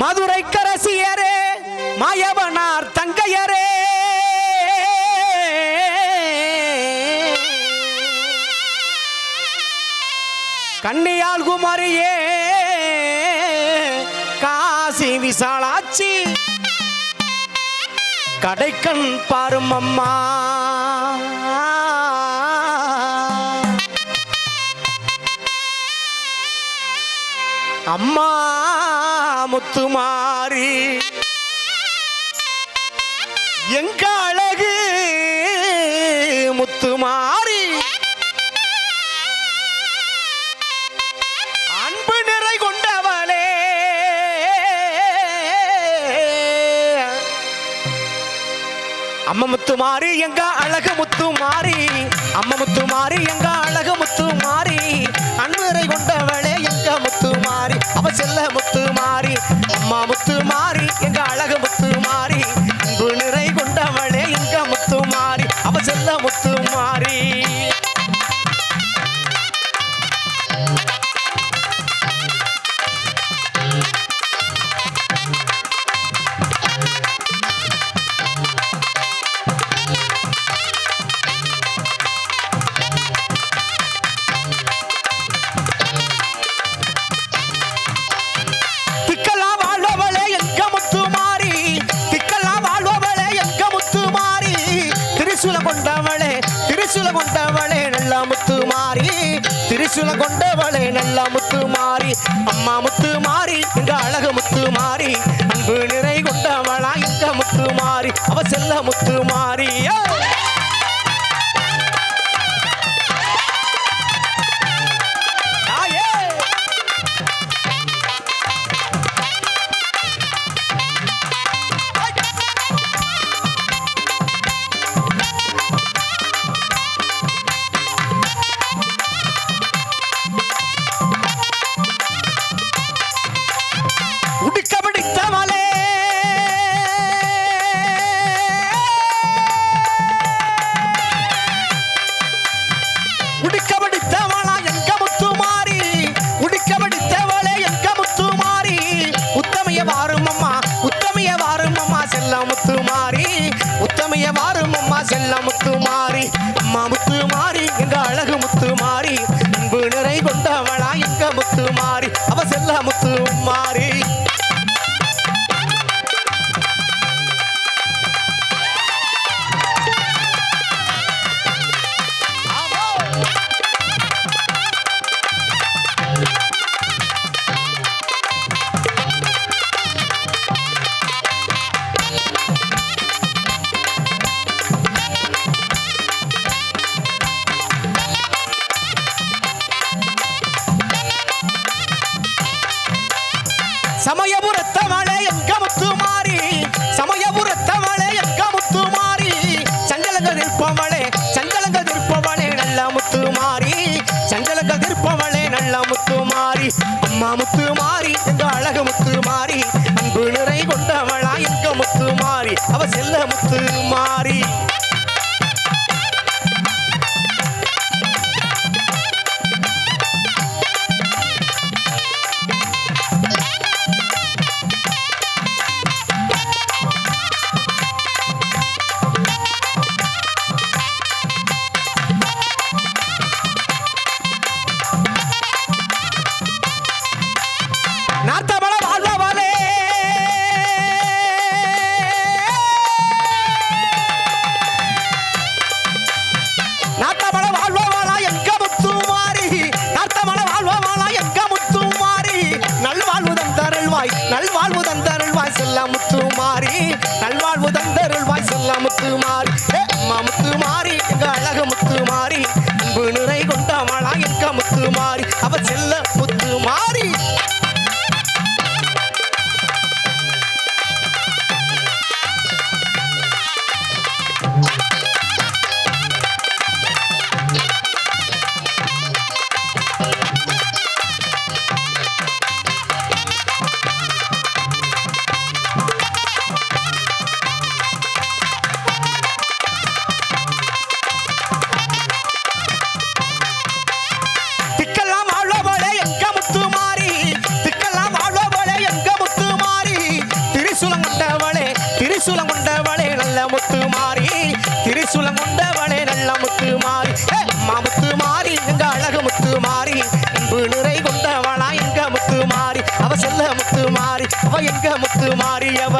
மதுரை கரசியரே மாயவனார் தங்கையரே. கன்னியால் குமரியே காசி விசாலாச்சி கடைக்கண் பாரும் அம்மா அம்மா முத்துமாரி எங்க அழகு முத்துமாரி அன்பு நிறை கொண்டவளே. அம்மா முத்து மாறி எங்க அழகு முத்து மாறி. அம்மா முத்து மாறி எங்க அழகு முத்து மாறி. நிறை கொண்டவளே. மாறி செல்ல முத்து மாறி அம்மா முத்து மாறி எங்க அழகு அம்மா முத்து மாறி எங்க அழகு முத்து மாறி அன்பு நிறை கொண்டவளா எங்க முத்து மாறி அவ செல்ல முத்து மாறி. கொண்டவளா எங்க முத்து மாறி. அவ செல்ல முத்து సమయ நார்த்தமல வாழ்பவளே. நார்த்தமல வாழ்பவளா எங்க முத்து மாறி நார்த்தமல வாழ்பவளா எங்க முத்து மாறி நல்வாழ்வு தந்தருள்வாய் நல்வாழ்வு தந்தருள்வாய் செல்ல முத்து மாறி நல்வாழ்வு தந்தருள்வாய் செல்ல முத்து மாறி அம்மா முத்து மாறி எங்க அழகு முத்து மாறி அன்பு நிறை கொண்டவளா எங்க முத்து மாறி அவ சுலமுண்டவளே நல்ல முத்து மாறி. அம்மா முத்து மாறி எங்க அழகு முத்து மாறி. அன்பு நிறை கொண்டவளா எங்க முத்து மாறி. அவ செல்ல முத்து மாறி அவ எங்க முத்து மாறி? அவ